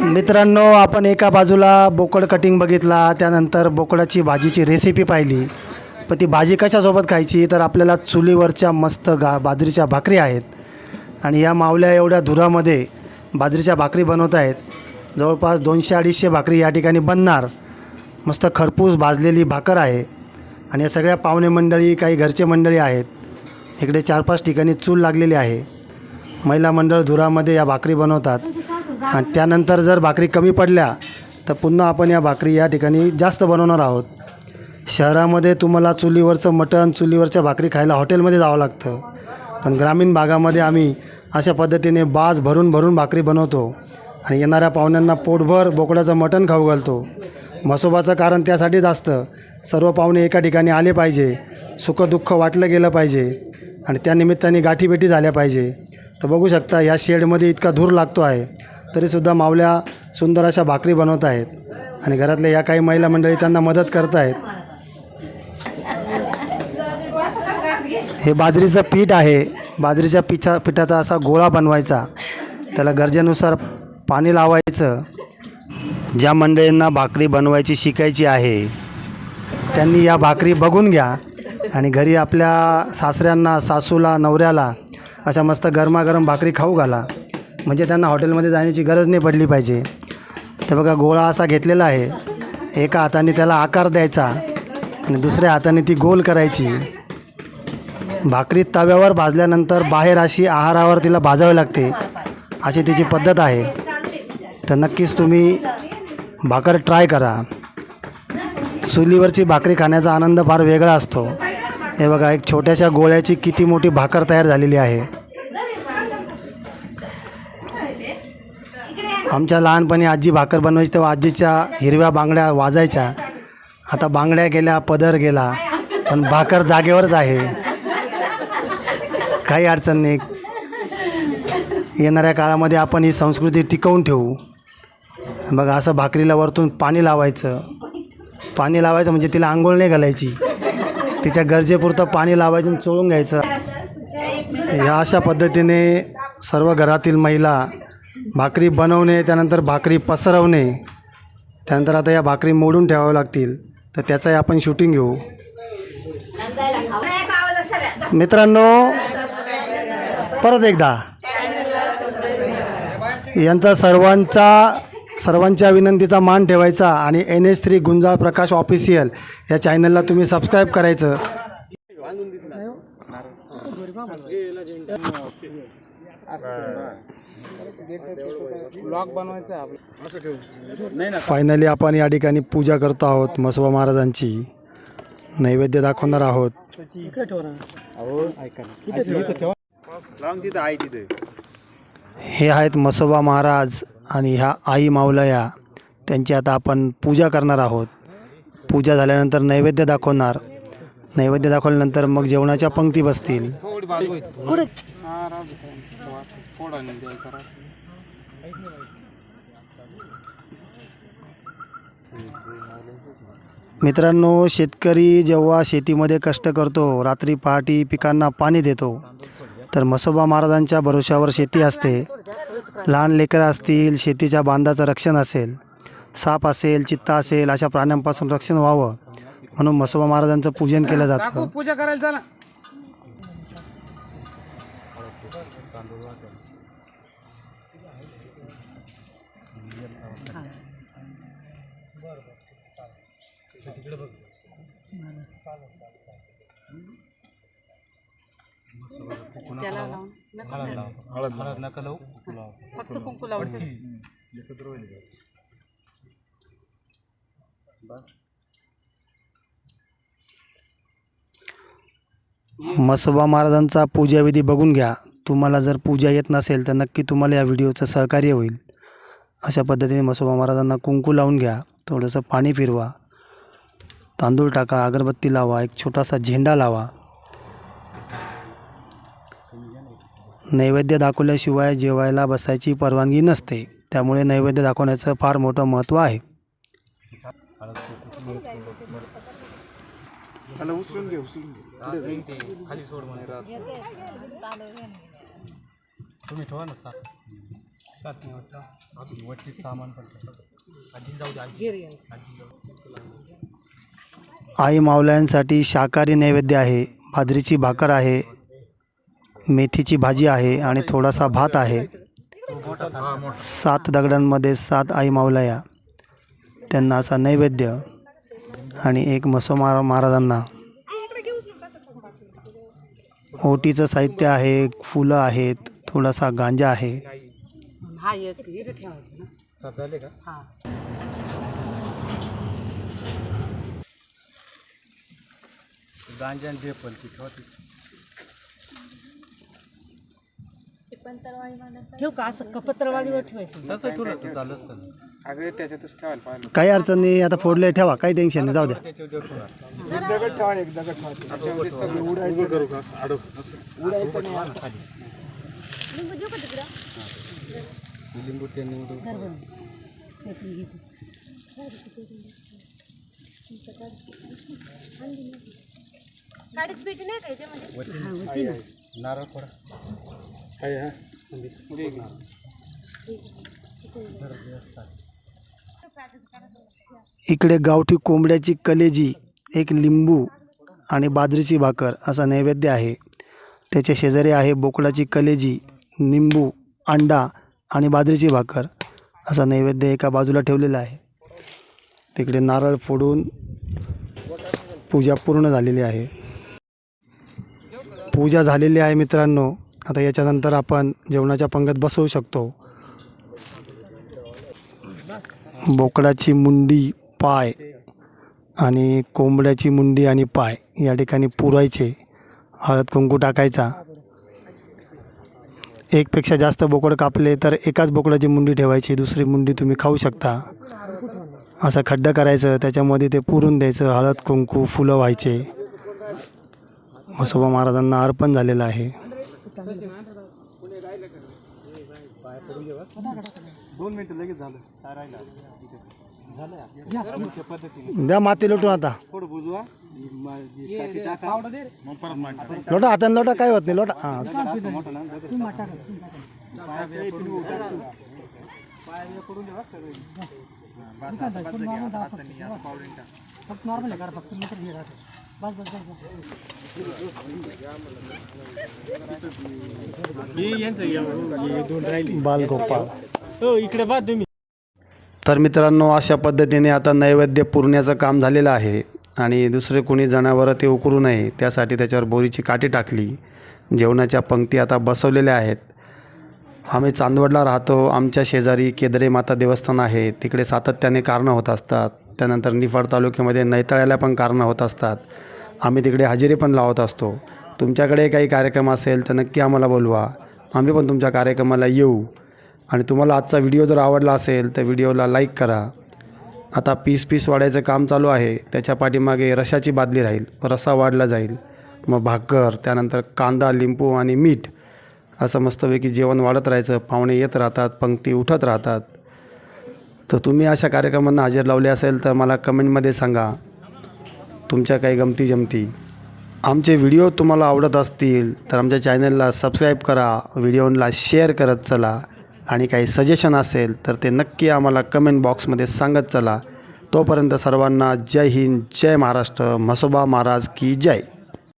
मित्रांनो आपण एका बाजूला बोकड कटिंग बघितला त्यानंतर बोकडाची भाजीची रेसिपी पाहिली. पण ती भाजी कशासोबत खायची? तर आपल्याला चुलीवरच्या मस्त गा बाजरीच्या भाकरी आहेत. आणि या मावल्या एवढ्या धुरामध्ये बाजरीच्या भाकरी बनवत आहेत. जवळपास दोनशे अडीचशे भाकरी या ठिकाणी बनणार. मस्त खरपूस भाजलेली भाकर आहे. आणि या सगळ्या पाहुणे मंडळी काही घरचे मंडळी आहेत. इकडे चार पाच ठिकाणी चूल लागलेली आहे. महिला मंडळ धुरामध्ये या भाकरी बनवतात. आणि त्यानंतर जर भाकरी कमी पडल्या तर पुन्हा आपण या भाकरी या ठिकाणी जास्त बनवणार आहोत. शहरामध्ये तुम्हाला चुलीवरचं मटण चुलीवरच्या भाकरी खायला हॉटेलमध्ये जावं लागतं. पण ग्रामीण भागामध्ये आम्ही अशा पद्धतीने बाज भरून भरून भाकरी बनवतो. आणि येणाऱ्या पाहुण्यांना पोटभर बोकडाचं मटण खाऊ घालतो. म्हसोबाचं कारण त्यासाठीच असतं. सर्व पाहुणे एका ठिकाणी आले पाहिजे. सुखदुःख वाटलं गेलं पाहिजे. आणि त्या निमित्ताने गाठीभेटी झाल्या पाहिजे. तर बघू शकता या शेडमध्ये इतका धूर लागतो आहे तरीसुद्धा मावल्या सुंदर अशा भाकरी बनवत आहेत. आणि घरातल्या या काही महिला मंडळी त्यांना मदत करत आहेत. हे बाजरीचं पीठ आहे. बाजरीच्या पिठा पिठाचा असा गोळा बनवायचा. त्याला गरजेनुसार पाणी लावायचं. ज्या मंडळींना भाकरी बनवायची शिकायची आहे त्यांनी या भाकरी बघून घ्या. आणि घरी आपल्या सासऱ्यांना सासूला नवऱ्याला अशा मस्त गरमागरम भाकरी खाऊ घाला. म्हणजे त्यांना हॉटेलमध्ये जाण्याची गरज नाही पडली पाहिजे. तर बघा गोळा असा घेतलेला आहे. एका हाताने त्याला आकार द्यायचा आणि दुसऱ्या हाताने ती गोल करायची. भाकरी तव्यावर भाजल्यानंतर बाहेर अशी आहारावर तिला भाजावी लागते. अशी तिची पद्धत आहे. तर नक्कीच तुम्ही भाकर ट्राय करा. चुलीवरची भाकरी खाण्याचा आनंद फार वेगळा असतो. हे बघा एक छोट्याशा गोळ्याची किती मोठी भाकर तयार झालेली आहे. आमच्या लहानपणी आजी भाकर बनवायची तेव्हा आजीच्या हिरव्या बांगड्या वाजायच्या. आता बांगड्या गेल्या पदर गेला पण भाकर जागेवरच आहे. काही अडचण नाही. येणाऱ्या काळामध्ये आपण ही संस्कृती टिकवून ठेवू. बघा असं भाकरीला वरतून पाणी लावायचं. पाणी लावायचं म्हणजे तिला आंघोळ नाही घालायची. तिच्या गरजेपुरतं पाणी लावायचं आणि चोळून घ्यायचं. ह्या अशा पद्धतीने सर्व घरातील महिला भाकरी बनवणे त्यानंतर भाकरी पसरवणे त्यानंतर आता या भाकरी मोडून ठेवाव्या लागतील. तर त्याचंही आपण शूटिंग घेऊ. मित्रांनो परत एकदा. यांचा सर्वांचा सर्वांच्या विनंतीचा मान ठेवायचा आणि N S three Gunjal Prakash official या चॅनलला तुम्ही सबस्क्राईब करायचं. ब्लॉग बनवायचा आहे आपलं. फायनली आपण या ठिकाणी पूजा करतो आहोत मसोबा महाराजांची. नैवेद्य दाखवणार आहोत. हे आहेत मसोबा महाराज आणि ह्या आई माऊलया. त्यांची आता आपण पूजा करणार आहोत. पूजा झाल्यानंतर नैवेद्य दाखवणार. नैवेद्य दाखवल्यानंतर मग जेवणाच्या पंक्ती बसतील. हा द्यायचा. मित्रांनो शेतकरी जेव्हा शेतीमध्ये कष्ट करतो रात्री पहाटी पिकांना पाणी देतो तर मसोबा महाराजांच्या भरोशावर शेती असते. लहान लेकरं असतील शेतीच्या बांधाचं रक्षण असेल साप असेल चित्ता असेल अशा प्राण्यांपासून रक्षण व्हावं म्हणून मसोबा महाराजांचं पूजन केलं जातं. पूजा करायला तांदूळ चला फक्त कुंकू लावायचं मसोबा महाराजांचा पूजाविधी बघून घ्या. तुम्हाला जर पूजा येत नसेल तर नक्की तुम्हाला या व्हिडिओचं सहकार्य होईल. अशा पद्धतीने मसोबा महाराजांना कुंकू लावून घ्या थोडंसं पाणी फिरवा तांदूळ टाका अगरबत्ती लावा एक छोटासा झेंडा लावा. नैवेद्य दाखवल्याशिवाय जेवायला बसायची परवानगी नसते त्यामुळे नैवेद्य दाखवण्याचं फार मोठं महत्त्व आहे. उचलून घे उचलून घे. खाली सोड म्हणा तुम्ही ठेवा ना सात. सात नाही वाटतं. वरती सामान पण आजी जाऊ दे आजी. आजी. जाऊ आई मावल्यांसाठी शाकाहारी नैवेद्य आहे. बाजरीची भाकर आहे. मेथीची भाजी आहे आणि थोडासा भात आहे. सात दगडांमध्ये सात आई मावलया त्यांना असा नैवेद्य आणि एक मसो महारा महाराजांना. ओटीचं साहित्य आहे फुलं आहेत. थोडासा गांजा आहे. हा एक इथं ठेवायचं ना. सात झाले का? हा. गांजा आणि जे पण ती ठेवा ती. ठेव का? असं कपत्रवाळीवर ठेवायचं. तसं ठेवलं तर चालू असतं अगं त्याच्यातच ठेवायला पाहिजे काही अडचण नाही आता फोडले ठेवा. काही टेन्शन नाही जाऊ द्या. त्याच्यावर ठेवा लिंबू ते निवडू गाडीत पेटी नाही का नारळ फोडा. इकडे गावठी कोंबड्याची कलेजी एक लिंबू आणि बाजरीची भाकर असा नैवेद्य आहे. त्याच्या शेजारी आहे बोकडाची कलेजी निंबू अंडा आणि बाजरीची भाकर असा नैवेद्य एका बाजूला ठेवलेला आहे. तिकडे नारळ फोडून पूजा पूर्ण झालेली आहे. पूजा झालेली आहे मित्रांनो. आता याच्यानंतर आपण जेवणाच्या पंगत बसवू शकतो. बोकडाची मुंडी पाय आणि कोंबड्याची मुंडी आणि पाय या ठिकाणी पुरायचे. हळद कुंकू टाकायचा. एकपेक्षा जास्त बोकड कापले तर एकाच बोकडाची मुंडी ठेवायची दुसरी मुंडी तुम्ही खाऊ शकता. असं खड्डं करायचं त्याच्यामध्ये ते पुरून द्यायचं हळद कुंकू फुलं व्हायचे. म्हसोबा महाराजांना अर्पण झालेलं आहे. द्या माती लोटून आता. मग परत मांड. लोटा हाताने लोटा काय होत नाही लोटा. हां दोन राहिली. बालगोपाळ. हो इकडे बा तुम्ही. तर मित्रांनो अशा पद्धतीने आता नैवेद्य पुरण्याचं काम झालेलं आहे. आणि दुसरे कोणी जनावरं ते उकरू नये त्यासाठी त्याच्यावर बोरीची काठी टाकली. जेवणाच्या पंक्ती आता बसवलेल्या आहेत. आम्ही चांदवडला राहतो. आमच्या शेजारी केदरे माता देवस्थान आहे. तिकडे सातत्याने कारणं होत असतात. त्यानंतर निफाड तालुक्यामध्ये नैताळ्याला पण कारणं होत असतात. आम्ही तिकडे हजेरी पण लावत असतो. तुमच्याकडे काही कार्यक्रम असेल तर नक्की आम्हाला बोलवा. आम्ही पण तुमच्या कार्यक्रमाला येऊ. आणि तुम्हाला आजचा व्हिडिओ जर आवडला असेल तर व्हिडिओला लाईक करा. आता पीस पीस वाढायचं काम चालू आहे. त्याच्या पाठीमागे रशाची बादली राहील. रसा वाढला जाईल. मग भाकर त्यानंतर कांदा लिंबू आणि मीठ असं मस्तपैकी जेवण वाढत राहायचं. पाहुणे येत राहतात पंक्ती उठत राहतात. तर तुम्ही अशा कार्यक्रमांना हजेर लावले असेल तर मला कमेंटमध्ये सांगा. तुमच्या काही गमती जमती. आमचे व्हिडिओ तुम्हाला आवडत असतील तर आमच्या चॅनलला सबस्क्राईब करा. व्हिडिओला शेअर करत चला. आणि काही सजेशन असेल तर ते नक्की आम्हाला कमेंट बॉक्समध्ये सांगत चला. तोपर्यंत सर्वांना जय हिंद जय महाराष्ट्र. म्हसोबा महाराज की जय.